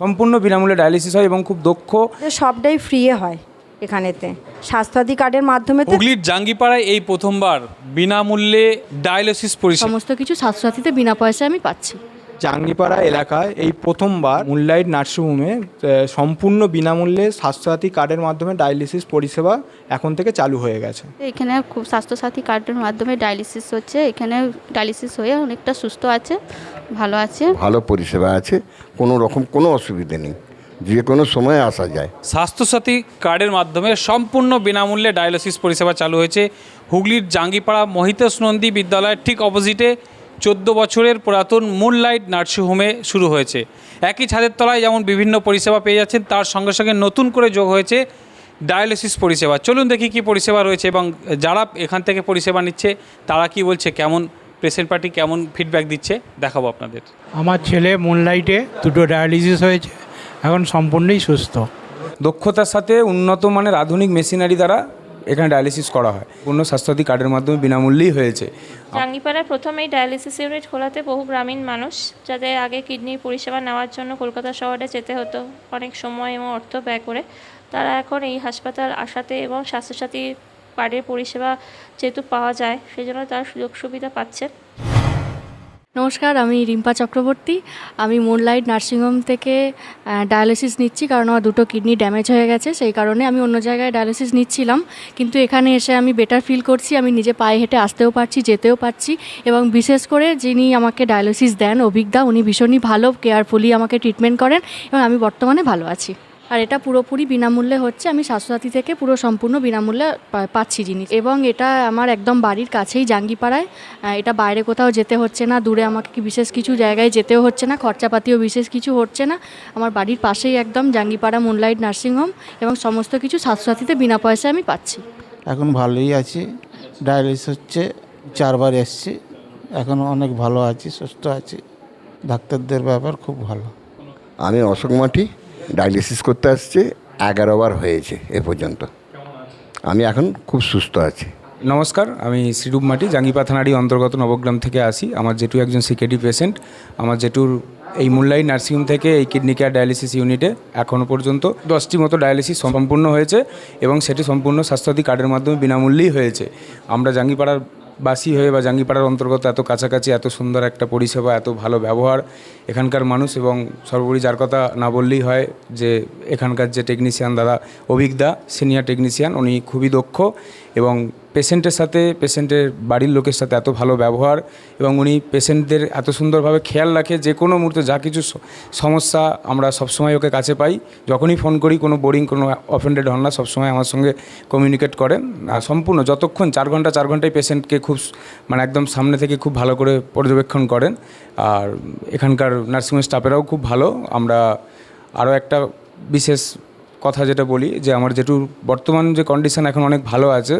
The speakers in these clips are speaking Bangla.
সম্পূর্ণ বিনামূল্যে ডায়ালিসিস হয় এবং খুব দক্ষ। সবটাই ফ্রি হয় এখানেতে। স্বাস্থ্যসাথী কার্ডের মাধ্যমে হুগলির জাঙ্গিপাড়ায় এই প্রথমবার বিনামূল্যে ডায়ালিসিস পরিষেবা। সমস্ত কিছু স্বাস্থ্যসাথীতে বিনা পয়সায় আমি পাচ্ছি। জাঙ্গিপাড়া এলাকায় এই প্রথমবার মুনলাইট নার্সিংহোমে সম্পূর্ণ বিনামূল্যে স্বাস্থ্যসাথী কার্ডের মাধ্যমে ডায়ালিসিস পরিষেবা এখন থেকে চালু হয়ে গেছে। এখানে খুব স্বাস্থ্যসাথী কার্ডের মাধ্যমে ডায়ালিসিস হচ্ছে। এখানে ডায়ালিসিস হয়ে অনেকটা সুস্থ আছে। ভালো আছে? ভালো পরিষেবা আছে কোনো রকম কোনো অসুবিধে নেই যে কোনো সময় আসা যায়। স্বাস্থ্যসাথী কার্ডের মাধ্যমে সম্পূর্ণ বিনামূল্যে ডায়ালিসিস পরিষেবা চালু হয়েছে। হুগলির জাঙ্গিপাড়া মহিতেশ নন্দী বিদ্যালয়ের ঠিক অপোজিটে চোদ্দ বছরের পুরাতন মুনলাইট নার্সিংহোমে শুরু হয়েছে। একই ছাদের তলায় যেমন বিভিন্ন পরিষেবা পেয়ে যাচ্ছেন তার সঙ্গে সঙ্গে নতুন করে যোগ হয়েছে ডায়ালিসিস পরিষেবা। চলুন দেখি কি পরিষেবা রয়েছে এবং যারা এখান থেকে পরিষেবা নিচ্ছে তারা কি বলছে কেমন পেশেন্ট পার্টি কেমন ফিডব্যাক দিচ্ছে দেখাবো আপনাদের। আমার ছেলে মুনলাইটে দুটো ডায়ালিসিস হয়েছে এখন সম্পূর্ণই সুস্থ। দক্ষতার সাথে উন্নত মানের আধুনিক মেশিনারি দ্বারা এখানে ডায়ালিসিস করা হয়। পূর্ণ স্বাস্থ্যসাথী কার্ডের মাধ্যমে বিনামূল্যেই হয়েছে। জাঙ্গিপাড়ায় প্রথম এই ডায়ালিসিস ইউনিট খোলাতে বহু গ্রামীণ মানুষ যাদের আগে কিডনির পরিষেবা নেওয়ার জন্য কলকাতা শহরে যেতে হতো। অনেক সময় এবং অর্থ ব্যয় করে তারা এখন এই হাসপাতাল আসাতে এবং স্বাস্থ্যসাথী কার্ডের পরিষেবা যেহেতু পাওয়া যায় সেই জন্য তার সুযোগ সুবিধা পাচ্ছেন নমস্কার, আমি রিম্পা চক্রবর্তী। আমি মুনলাইট নার্সিংহোম থেকে ডায়ালিসিস নিচ্ছি কারণ আমার দুটো কিডনি ড্যামেজ হয়ে গেছে, সেই কারণে আমি অন্য জায়গায় ডায়ালিসিস নিচ্ছিলাম। কিন্তু এখানে এসে আমি বেটার ফিল করছি, আমি নিজে পায়ে হেঁটে আসতেও পারছি, যেতেও পারছি এবং বিশেষ করে যিনি আমাকে ডায়ালিসিস দেন, অভিজ্ঞা, উনি ভীষণই ভালো কেয়ারফুলি আমাকে ট্রিটমেন্ট করেন এবং আমি বর্তমানে ভালো আছি। আর এটা পুরোপুরি বিনামূল্যে হচ্ছে আমি স্বাস্থ্যসাথী থেকে পুরো সম্পূর্ণ বিনামূল্যে পা- পাচ্ছি জিনিস। এবং এটা আমার একদম বাড়ির কাছেই জাঙ্গিপাড়ায়। এটা বাইরে কোথাও যেতে হচ্ছে না দূরে আমাকে কি বিশেষ কিছু জায়গায় যেতেও হচ্ছে না খরচাপাতিও বিশেষ কিছু হচ্ছে না। আমার বাড়ির পাশেই একদম জাঙ্গিপাড়া মুনলাইট নার্সিংহোম এবং সমস্ত কিছু স্বাস্থ্যসাথীতে বিনা পয়সায় আমি পাচ্ছি। এখন ভালোই আছি ডায়ালিসিস হচ্ছে চারবার এসছি এখন অনেক ভালো আছি সুস্থ আছি। ডাক্তারদের ব্যাপার খুব ভালো। আমি অশোক মাটি ডায়ালিসিস করতে আসছি, এগারো বার হয়েছে এ পর্যন্ত। আমি এখন খুব সুস্থ আছি। নমস্কার, আমি শ্রীরূপ মাটি জাঙ্গিপা থানারই অন্তর্গত নবগ্রাম থেকে আসি। আমার জেঠু একজন সিকেডি পেশেন্ট আমার জেঠুর এই মুল্লাই নার্সিংহোম থেকে এই কিডনি কেয়ার ডায়ালিসিস ইউনিটে এখনও পর্যন্ত দশটি মতো ডায়ালিসিস সম্পূর্ণ হয়েছে এবং সেটি সম্পূর্ণ স্বাস্থ্যসাথী কার্ডের মাধ্যমে বিনামূল্যেই হয়েছে। আমরা জাঙ্গিপাড়ার বাসী হয়ে বা জাঙ্গিপাড়ার অন্তর্গত এত কাছাকাছি, এত সুন্দর একটা পরিষেবা, এত ভালো ব্যবহার এখানকার মানুষ এবং সর্বোপরি যার কথা না বললেই হয় যে এখানকার যে টেকনিশিয়ান দাদা অভিজ্ঞা সিনিয়র টেকনিশিয়ান উনি খুবই দক্ষ এবং পেশেন্টের সাথে, পেশেন্টের বাড়ির লোকের সাথে এত ভালো ব্যবহার এবং উনি পেশেন্টদের এত সুন্দরভাবে খেয়াল রাখে যে কোনো মুহূর্তে যা কিছু সমস্যা আমরা সবসময় ওকে কাছে পাই। যখনই ফোন করি, কোনো বোরিং, কোনো অফেন্ডেড হন না, সবসময় আমার সঙ্গে কমিউনিকেট করেন। আর সম্পূর্ণ যতক্ষণ চার ঘণ্টা, চার ঘন্টায় পেশেন্টকে খুব মানে একদম সামনে থেকে খুব ভালো করে পর্যবেক্ষণ করেন। আর এখানকার নার্সিংহোম স্টাফেরাও খুব ভালো। আমরা আরও একটা বিশেষ কথা যেটা বলি যে আমার যেটু বর্তমান যে কন্ডিশন এখন অনেক ভালো আছে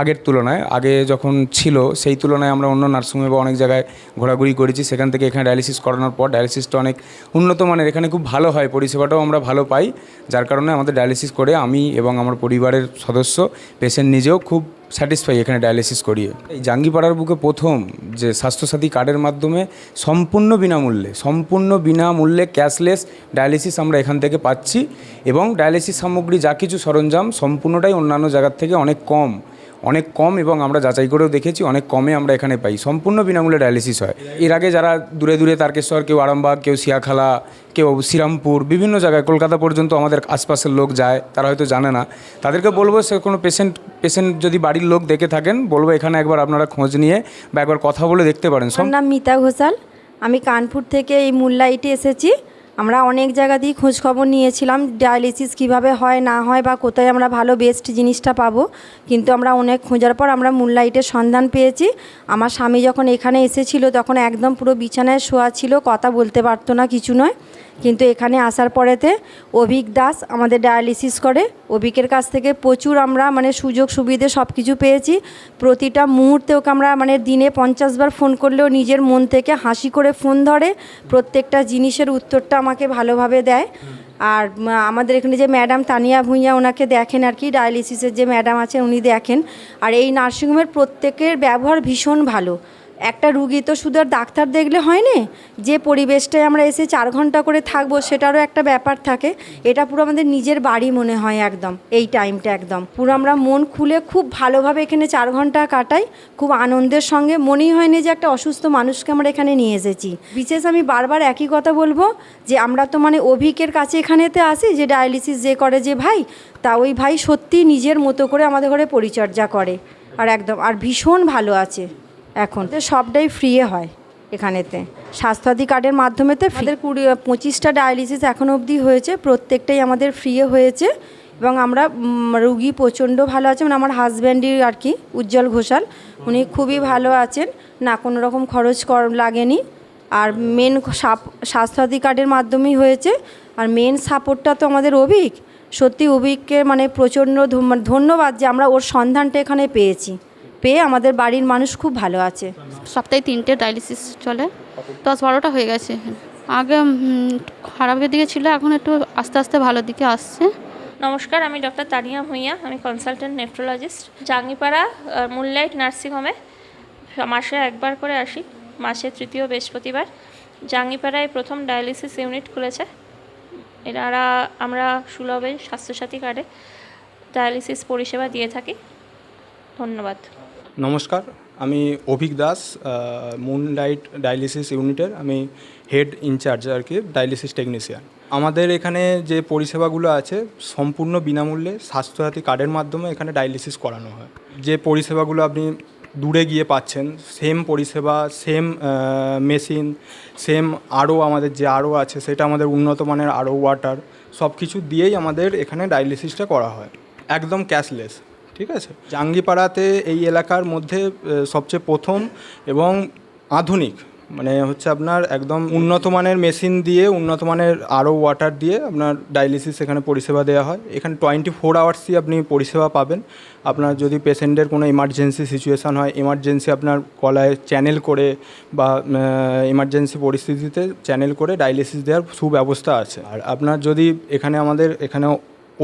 আগের তুলনায়, আগে যখন ছিল, সেই তুলনায় আমরা অন্য নার্সিংহোমে বা অনেক জায়গায় ঘোরাঘুরি করেছি, সেখান থেকে এখানে ডায়ালিসিস করানোর পর ডায়ালিসিসটা অনেক উন্নত মানের, এখানে খুব ভালো হয়, পরিষেবাটাও আমরা ভালো পাই, যার কারণে আমাদের ডায়ালিসিস করে আমি এবং আমার পরিবারের সদস্য, পেশেন্ট নিজেও খুব স্যাটিসফাই এখানে ডায়ালিসিস করিয়ে। এই জাঙ্গিপাড়ার বুকে প্রথম যে স্বাস্থ্যসাথী কার্ডের মাধ্যমে সম্পূর্ণ বিনামূল্যে সম্পূর্ণ বিনামূল্যে ক্যাশলেস ডায়ালিসিস আমরা এখান থেকে পাচ্ছি এবং ডায়ালিসিস সামগ্রী যা কিছু সরঞ্জাম সম্পূর্ণটাই অন্যান্য জায়গার থেকে অনেক কম। অনেক কম এবং আমরা যাচাই করেও দেখেছি, অনেক কমে আমরা এখানে পাই। সম্পূর্ণ বিনামূল্যে ডায়ালিসিস হয়। এর আগে যারা দূরে দূরে তারকেশ্বর, কেউ আরামবাগ, কেউ সিয়াখালা কেউ শ্রীরামপুর, বিভিন্ন জায়গায়, কলকাতা পর্যন্ত আমাদের আশপাশের লোক যায়, তারা হয়তো জানে না। তাদেরকে বলব, সে কোনো পেশেন্ট পেশেন্ট যদি বাড়ির লোক দেখে থাকেন, বলব এখানে একবার আপনারা খোঁজ নিয়ে বা একবার কথা বলে দেখতে পারেন। নাম মিতা ঘোষাল। আমি কানপুর থেকে এই মুনলাইটে এসেছি। আমরা অনেক জায়গা দিয়ে খোঁজখবর নিয়েছিলাম ডায়ালিসিস কীভাবে হয়, না হয়, বা কোথায় আমরা ভালো বেস্ট জিনিসটা পাবো। কিন্তু আমরা অনেক খোঁজার পর আমরা মুনলাইটের সন্ধান পেয়েছি। আমার স্বামী যখন এখানে এসেছিল, তখন একদম পুরো বিছানায় শোয়া ছিল, কথা বলতে পারতো না, কিছু নয়। কিন্তু এখানে আসার পরেতে অভিক দাস আমাদের ডায়ালিসিস করে। অভিকের কাছ থেকে প্রচুর আমরা মানে সুযোগ সুবিধে সব কিছু পেয়েছি। প্রতিটা মুহূর্তে ওকে আমরা মানে দিনে পঞ্চাশ বার ফোন করলেও নিজের মন থেকে হাসি করে ফোন ধরে। প্রত্যেকটা জিনিসের উত্তরটা আমাকে ভালোভাবে দেয়। আর আমাদের এখানে যে ম্যাডাম তানিয়া ভুঁইয়া ওনাকে দেখেন আর কি ডায়ালিসিসের যে ম্যাডাম আছেন উনি দেখেন। আর এই নার্সিংহোমের প্রত্যেকের ব্যবহার ভীষণ ভালো। একটা রুগী তো শুধু আর ডাক্তার দেখলে হয় না যে পরিবেশটায় আমরা এসে চার ঘণ্টা করে থাকব সেটারও একটা ব্যাপার থাকে। এটা পুরো আমাদের নিজের বাড়ি মনে হয় একদম, এই টাইমটা একদম। পুরো আমরা মন খুলে খুব ভালোভাবে এখানে চার ঘণ্টা কাটাই, খুব আনন্দের সঙ্গে। মনেই হয় হয়নি যে একটা অসুস্থ মানুষকে আমরা এখানে নিয়ে এসেছি। বিশেষ আমি বারবার একই কথা বলব যে আমরা তো মানে অভিকের কাছে এখানেতে আসি, যে ডায়ালিসিস যে করে যে ভাই, তা ওই ভাই সত্যি নিজের মতো করে আমাদের ঘরে পরিচর্যা করে। আর একদম, আর ভীষণ ভালো আছে। এখন। সবটাই ফ্রিয়ে হয় এখানেতে। স্বাস্থ্যসাথী কার্ডের মাধ্যমে তো আমাদের কুড়ি পঁচিশটা ডায়ালিসিস এখন অবধি হয়েছে, প্রত্যেকটাই আমাদের ফ্রিয়ে হয়েছে। এবং আমরা রুগী প্রচণ্ড ভালো আছে মানে আমার হাজব্যান্ডই আর কি, উজ্জ্বল ঘোষাল। উনি খুবই ভালো আছেন, না কোনো রকম খরচ কর, লাগেনি। আর মেন সাপ স্বাস্থ্যসাথী কার্ডের মাধ্যমেই হয়েছে। আর মেন সাপোর্টটা তো আমাদের অভিক। সত্যি অভিককে মানে প্রচণ্ড মানে ধন্যবাদ যে আমরা ওর সন্ধানটা এখানে পেয়েছি। পেয়ে আমাদের বাড়ির মানুষ খুব ভালো আছে। সপ্তাহে তিনটে ডায়ালিসিস চলে। দশ বারোটা হয়ে গেছে। আগে খারাপের দিকে ছিল এখন একটু আস্তে আস্তে ভালোর দিকে আসছে। নমস্কার আমি ডক্টর তানিয়া ভুঁইয়া আমি কনসালটেন্ট নেফ্রোলজিস্ট জাঙ্গিপাড়া মুনলাইট নার্সিংহোমে মাসে একবার করে আসি মাসে তৃতীয় বৃহস্পতিবার। জাঙ্গিপাড়ায় প্রথম ডায়ালিসিস ইউনিট খুলেছে। এনারা আমরা সুলভে স্বাস্থ্যসাথী কার্ডে ডায়ালিসিস পরিষেবা দিয়ে থাকি। ধন্যবাদ। নমস্কার, আমি অভিক দাস মুনলাইট ডায়ালিসিস ইউনিটের আমি হেড ইনচার্জ আর কি ডায়ালিসিস টেকনিশিয়ান আমাদের এখানে যে পরিষেবাগুলো আছে, সম্পূর্ণ বিনামূল্যে স্বাস্থ্যসাথী কার্ডের মাধ্যমে এখানে ডায়ালিসিস করানো হয়। যে পরিষেবাগুলো আপনি দূরে গিয়ে পাচ্ছেন সেম পরিষেবা সেম মেশিন সেম আরও আমাদের যে আরও আছে, সেটা আমাদের উন্নত মানের আরও ওয়াটার সব কিছু দিয়েই আমাদের এখানে ডায়ালিসিসটা করা হয়। একদম ক্যাশলেস ঠিক আছে? জাঙ্গিপাড়াতে এই এলাকার মধ্যে সবচেয়ে প্রথম এবং আধুনিক মানে হচ্ছে আপনার একদম উন্নত মানের মেশিন দিয়ে, উন্নত মানের আরও ওয়াটার দিয়ে আপনার ডায়ালিসিস এখানে পরিষেবা দেওয়া হয়। এখানে টোয়েন্টি ফোর আওয়ার্সই আপনি পরিষেবা পাবেন। আপনার যদি পেশেন্টের কোনো ইমার্জেন্সি সিচুয়েশান হয়, ইমার্জেন্সি আপনার গলায় চ্যানেল করে বা ইমার্জেন্সি পরিস্থিতিতে চ্যানেল করে ডায়ালিসিস দেওয়ার সুব্যবস্থা আছে। আর আপনার যদি এখানে আমাদের এখানে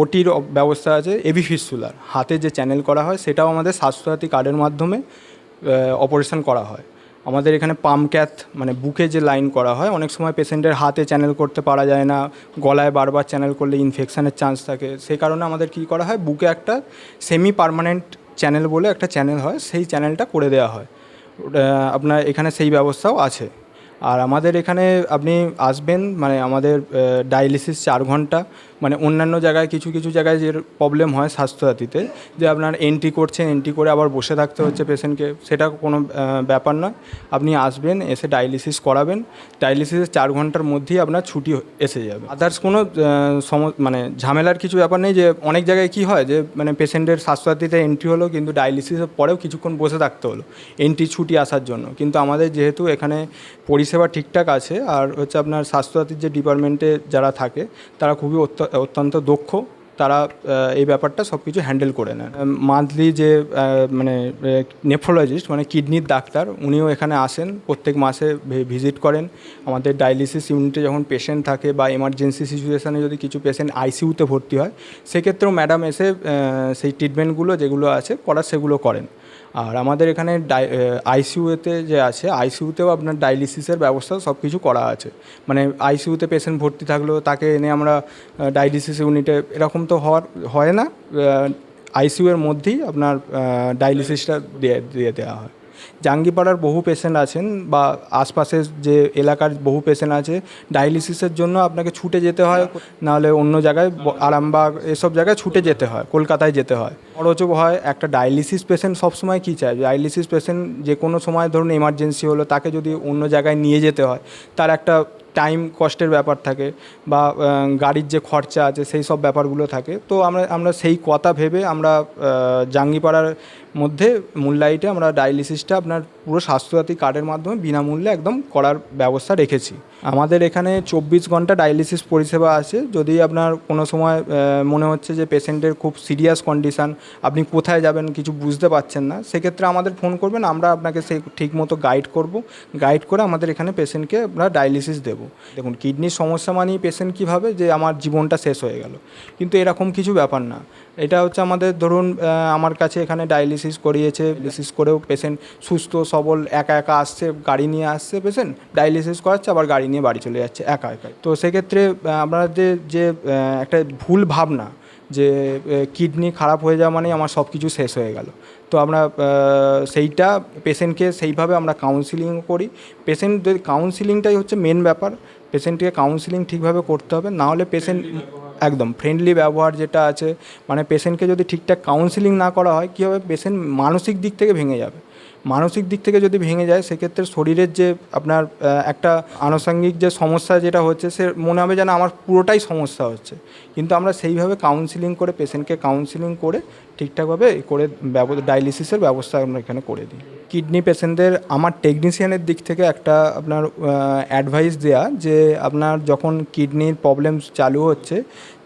ওটির ব্যবস্থা আছে এবি ফিস্টুলার হাতে যে চ্যানেল করা হয়, সেটাও আমাদের স্বাস্থ্যসাথী কার্ডের মাধ্যমে অপারেশন করা হয়। আমাদের এখানে পাম ক্যাথ মানে বুকে যে লাইন করা হয়, অনেক সময় পেশেন্টের হাতে চ্যানেল করতে পারা যায় না, গলায় বারবার চ্যানেল করলে ইনফেকশানের চান্স থাকে। সেই কারণে আমাদের কী করা হয়, বুকে একটা সেমি পারমানেন্ট চ্যানেল বলে একটা চ্যানেল হয়, সেই চ্যানেলটা করে দেওয়া হয়। আপনার এখানে সেই ব্যবস্থাও আছে। আর আমাদের এখানে আপনি আসবেন মানে আমাদের ডায়ালিসিস চার ঘণ্টা মানে অন্যান্য জায়গায় কিছু কিছু জায়গায় যে প্রবলেম হয় স্বাস্থ্যসাথীতে, যে আপনার এন্ট্রি করছেন এন্ট্রি করে আবার বসে থাকতে হচ্ছে পেশেন্টকে সেটা কোনো ব্যাপার নয়। আপনি আসবেন, এসে ডায়ালিসিস করাবেন। ডায়ালিসিসের চার ঘণ্টার মধ্যেই আপনার ছুটি এসে যাবে। আদার্স কোনো সম- মানে ঝামেলার কিছু ব্যাপার নেই যে অনেক জায়গায় কি হয় যে মানে পেশেন্টের স্বাস্থ্যসাথীতে এন্ট্রি হলো, কিন্তু ডায়ালিসিসের পরেও কিছুক্ষণ বসে থাকতে হলো এন্ট্রি ছুটি আসার জন্য। কিন্তু আমাদের যেহেতু এখানে পরিষেবা ঠিকঠাক আছে, আর হচ্ছে আপনার স্বাস্থ্যসাথীর যে ডিপার্টমেন্টে যারা থাকে, তারা খুবই অত্যন্ত দক্ষ, তারা এই ব্যাপারটা সব কিছু হ্যান্ডেল করে নেন। মান্থলি যে মানে নেফ্রোলজিস্ট মানে কিডনির ডাক্তার, উনিও এখানে আসেন, প্রত্যেক মাসে ভিজিট করেন। আমাদের ডায়ালিসিস ইউনিটে যখন পেশেন্ট থাকে বা এমার্জেন্সি সিচুয়েশানে যদি কিছু পেশেন্ট আইসিইউতে ভর্তি হয়, সেক্ষেত্রেও ম্যাডাম এসে সেই ট্রিটমেন্টগুলো যেগুলো আছে করার সেগুলো করেন। আর আমাদের এখানে ডাই আইসিইউতে যে আছে আইসিইউতেও আপনার ডায়ালিসিসের ব্যবস্থা সব কিছু করা আছে। মানে আইসিইউতে পেশেন্ট ভর্তি থাকলেও তাকে এনে আমরা ডায়ালিসিস ইউনিটে, এরকম তো হওয়ার, হয় না। আইসিইউ এর মধ্যেই আপনার ডায়ালিসিসটা দিয়ে দিয়ে দেওয়া হয়। জাঙ্গিপাড়ার বহু পেশেন্ট আছেন বা আশপাশের যে এলাকার বহু পেশেন্ট আছে ডায়ালিসিসের জন্য আপনাকে ছুটে যেতে হয়, নাহলে অন্য জায়গায় আরামবাগ এসব জায়গায় ছুটে যেতে হয়, কলকাতায় যেতে হয়। খরচও হয়, একটা ডায়ালিসিস পেশেন্ট সবসময় কী চায়? ডায়ালিসিস পেশেন্ট যে কোনো সময় ধরুন এমার্জেন্সি হলো, তাকে যদি অন্য জায়গায় নিয়ে যেতে হয়, তার একটা টাইম কষ্টের ব্যাপার থাকে বা গাড়ির যে খরচা আছে, সেই সব ব্যাপারগুলো থাকে। তো আমরা আমরা সেই কথা ভেবে আমরা জাঙ্গিপাড়ার মধ্যে মুনলাইটে আমরা ডায়ালিসিসটা আপনার পুরো স্বাস্থ্যসাথী কার্ডের মাধ্যমে বিনামূল্যে একদম করার ব্যবস্থা রেখেছি। আমাদের এখানে চব্বিশ ঘণ্টা ডায়ালিসিস পরিষেবা আছে। যদি আপনার কোনো সময় মনে হচ্ছে যে পেশেন্টের খুব সিরিয়াস কন্ডিশান আপনি কোথায় যাবেন কিছু বুঝতে পারছেন না, সেক্ষেত্রে আমাদের ফোন করবেন, আমরা আপনাকে সেই ঠিক মতো গাইড করব। গাইড করে আমাদের এখানে পেশেন্টকে আমরা ডায়ালিসিস দেবো। দেবো দেখুন কিডনির সমস্যা মানেই পেশেন্ট কীভাবে যে আমার জীবনটা শেষ হয়ে গেল। কিন্তু এরকম কিছু ব্যাপার না। এটা হচ্ছে আমাদের ধরুন আমার কাছে এখানে ডায়ালিসিস করিয়েছে, ডায়ালিসিস করেও পেশেন্ট সুস্থ, সবল, একা একা আসছে, গাড়ি নিয়ে আসছে পেশেন্ট ডায়ালিসিস করাচ্ছে, আবার গাড়ি নিয়ে বাড়ি চলে যাচ্ছে একা একা তো সেক্ষেত্রে আমরা যে যে একটা ভুল ভাবনা যে কিডনি খারাপ হয়ে যাওয়া মানে আমার সব কিছু শেষ হয়ে গেল। তো আমরা সেইটা পেশেন্টকে সেইভাবে আমরা কাউন্সিলিং করি। পেশেন্ট কাউন্সিলিংটাই হচ্ছে মেন ব্যাপার। পেশেন্টকে কাউন্সিলিং ঠিকভাবে করতে হবে, না হলে পেশেন্ট একদম ফ্রেন্ডলি ব্যবহার যেটা আছে মানে পেশেন্টকে যদি ঠিকঠাক কাউন্সিলিং না করা হয়, কী হবে? পেশেন্ট মানসিক দিক থেকে ভেঙে যাবে। মানসিক দিক থেকে যদি ভেঙে যায়, সেক্ষেত্রে শরীরের যে আপনার একটা আনুষঙ্গিক যে সমস্যা যেটা হচ্ছে, সে মনে হবে যেন আমার পুরোটাই সমস্যা হচ্ছে। কিন্তু আমরা সেইভাবে কাউন্সিলিং করে পেশেন্টকে কাউন্সিলিং করে ঠিকঠাকভাবে করে ব্যব ডায়ালিসিসের ব্যবস্থা আমরা এখানে করে দিই। কিডনি পেশেন্টদের আমার টেকনিশিয়ানের দিক থেকে একটা আপনার অ্যাডভাইস দেওয়া যে আপনার যখন কিডনির প্রবলেম চালু হচ্ছে,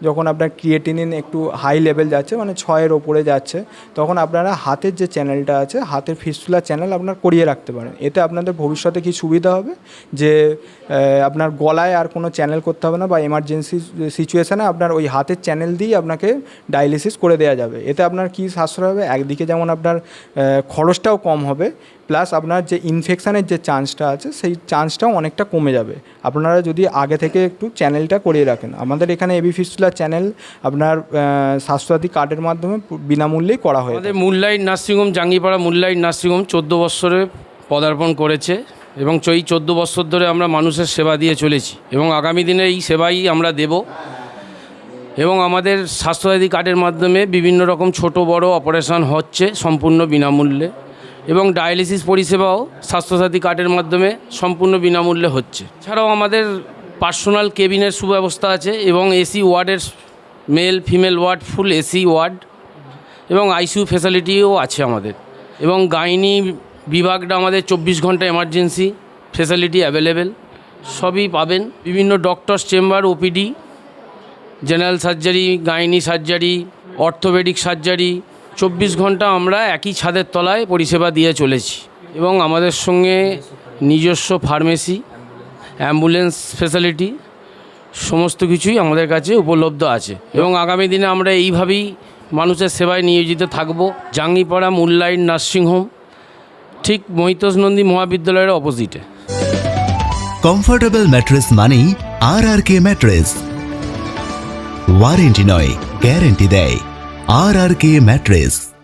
যখন আপনার ক্রিয়েটিনিন একটু হাই লেভেল যাচ্ছে মানে ছয়ের ওপরে যাচ্ছে, তখন আপনারা হাতের যে চ্যানেলটা আছে, হাতের ফিস্টুলা চ্যানেল আপনার করিয়ে রাখতে পারেন। এতে আপনাদের ভবিষ্যতে কি সুবিধা হবে? যে আপনার গলায় আর কোনো চ্যানেল করতে হবে না বা এমার্জেন্সি সিচুয়েশানে আপনার ওই হাতের চ্যানেল দিয়েই আপনাকে ডায়ালিসিস করে দেওয়া যাবে। এতে আপনার কি সাশ্রয় হবে? একদিকে যেমন আপনার খরচটাও কম হবে প্লাস আপনার যে ইনফেকশানের যে চান্সটা আছে সেই চান্সটাও অনেকটা কমে যাবে। আপনারা যদি আগে থেকে একটু চ্যানেলটা করিয়ে রাখেন। আমাদের এখানে এবি ফিস্টুলা চ্যানেল আপনার স্বাস্থ্যসাথী কার্ডের মাধ্যমে বিনামূল্যেই করা হয়ে আমাদের Moonlight nursing home Jangipara Moonlight nursing home চোদ্দ বৎসরে পদার্পণ করেছে এবং এই চোদ্দ বছর ধরে আমরা মানুষের সেবা দিয়ে চলেছি এবং আগামী দিনে এই সেবাই আমরা দেব। এবং আমাদের স্বাস্থ্যসাথী কার্ডের মাধ্যমে বিভিন্ন রকম ছোট বড় অপারেশন হচ্ছে সম্পূর্ণ বিনামূল্যে। এবং ডায়ালিসিস পরিষেবাও স্বাস্থ্যসাথী কার্ডের মাধ্যমে সম্পূর্ণ বিনামূল্যে হচ্ছে। এছাড়াও আমাদের পার্সোনাল কেবিনের সুব্যবস্থা আছে এবং এসি ওয়ার্ডের male, female ward, full AC ward এবং আইসিইউ ফেসিলিটিও আছে আমাদের। এবং গাইনি বিভাগটা আমাদের চব্বিশ ঘণ্টা এমার্জেন্সি ফেসিলিটি অ্যাভেলেবেল, সবই পাবেন। বিভিন্ন doctors chamber OPD general surgery, gynae surgery, orthopaedic surgery চব্বিশ ঘণ্টা আমরা একই ছাদের তলায় পরিষেবা দিয়ে চলেছি এবং আমাদের সঙ্গে নিজস্ব ফার্মেসি, অ্যাম্বুলেন্স ফেসিলিটি, সমস্ত কিছুই আমাদের কাছে উপলব্ধ আছে। এবং আগামী দিনে আমরা এইভাবেই মানুষের সেবায় নিয়োজিত থাকব। জাঙ্গিপাড়া মুনলাইট নার্সিংহোম ঠিক মহিতোষ নন্দী মহাবিদ্যালয়ের অপোজিটে। কমফোর্টেবল ম্যাট্রেস মানেই R R K mattress. Warranty নয়, গ্যারেন্টি দেয়। R R K mattress